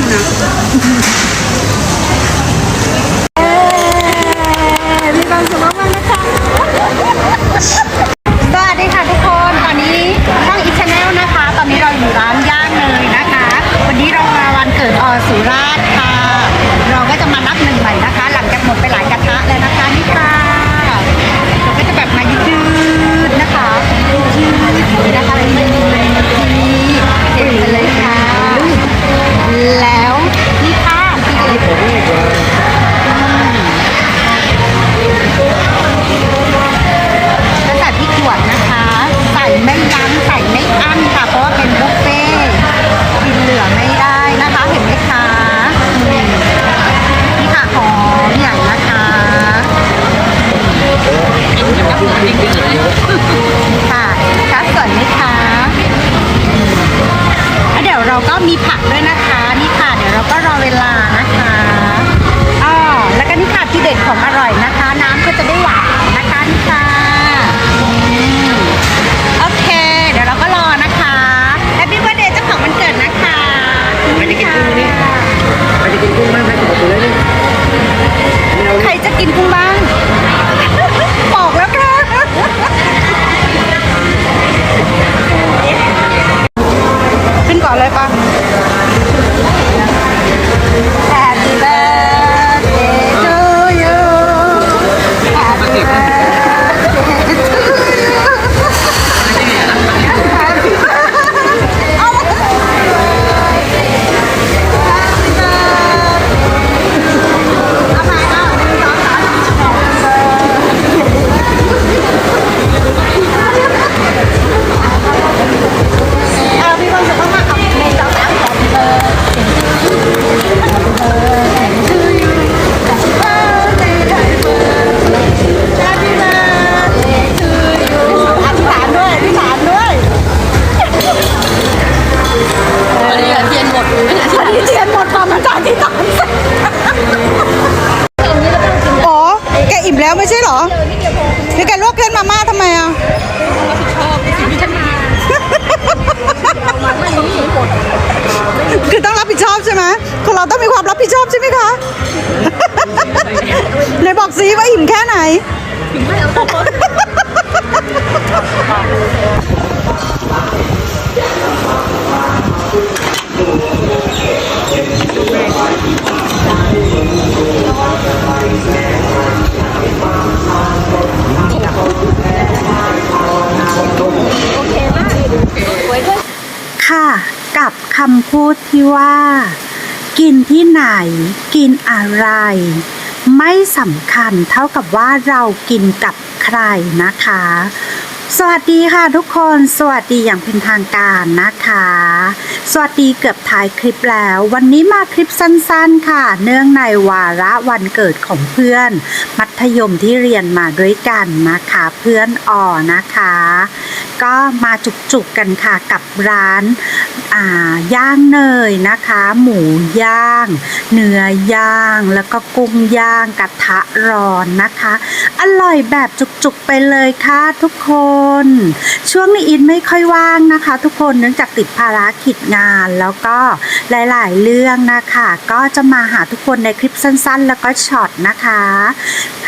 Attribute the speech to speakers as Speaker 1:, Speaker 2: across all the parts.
Speaker 1: 是？ ด็ดของ วันนี้เที
Speaker 2: ยนหมด
Speaker 1: ตอนมันจากที่ต้องเสร็จอ๋อ แกอิ่มแล้วไม่ใช่เหรอแล้วแกลวกเส้นมาม่าทำไมอะคือต้องรับผิดชอบใช่ไหมคนเราต้องมีความรับผิดชอบใช่ไหมคะไหนบอกสิว่าอิ่มแค่ไหนค่ะ คำพูดที่ว่า กินที่ไหน กินอะไร ไม่สำคัญเท่ากับว่าเรากินกับใครนะคะ สวัสดีค่ะทุกคนสวัสดีอย่างเป็นทางการนะคะ สวัสดีเกือบท้ายคลิปแล้ว วันนี้มาคลิปสั้นๆค่ะ เนื่องในวาระวันเกิดของเพื่อน มัธยมที่เรียนมาด้วยกันนะคะ เพื่อนอ่อนะคะ ก็มาจุกๆกันค่ะกับร้านอ่าย่างเนยนะคะ หมูย่าง เนื้อย่างแล้วก็กุ้งย่างกระทะร้อนนะคะ อร่อยแบบจุกๆไปเลยค่ะทุกคนช่วงนี้อินไม่ค่อยว่างนะคะ ทุกคนเนื่องจากติดภารกิจงานแล้วก็หลาย ๆ เรื่องนะคะ ก็จะมาหาทุกคนในคลิปสั้น ๆ แล้วก็ช็อตนะคะ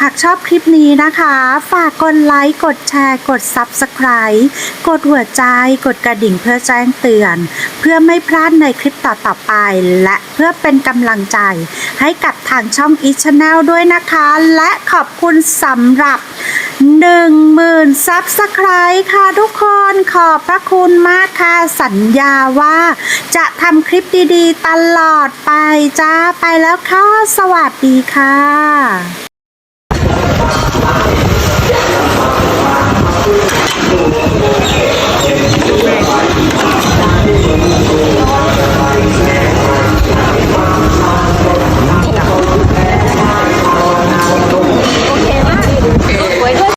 Speaker 1: หากชอบคลิปนี้นะคะ ฝากกดไลค์ กดแชร์ กด Subscribe กดหัวใจ กดกระดิ่งเพื่อแจ้งเตือน เพื่อไม่พลาดในคลิปต่อๆไป และเพื่อเป็นกำลังใจ ให้กับทางช่อง e Channel ด้วยนะคะ และขอบคุณสำหรับ หนึ่งหมื่นซับสไครต์ค่ะทุกคนขอบพระคุณมากค่ะ สัญญาว่าจะทำคลิปดีๆ ตลอดไปจ้าไปแล้วค่ะ สวัสดีค่ะ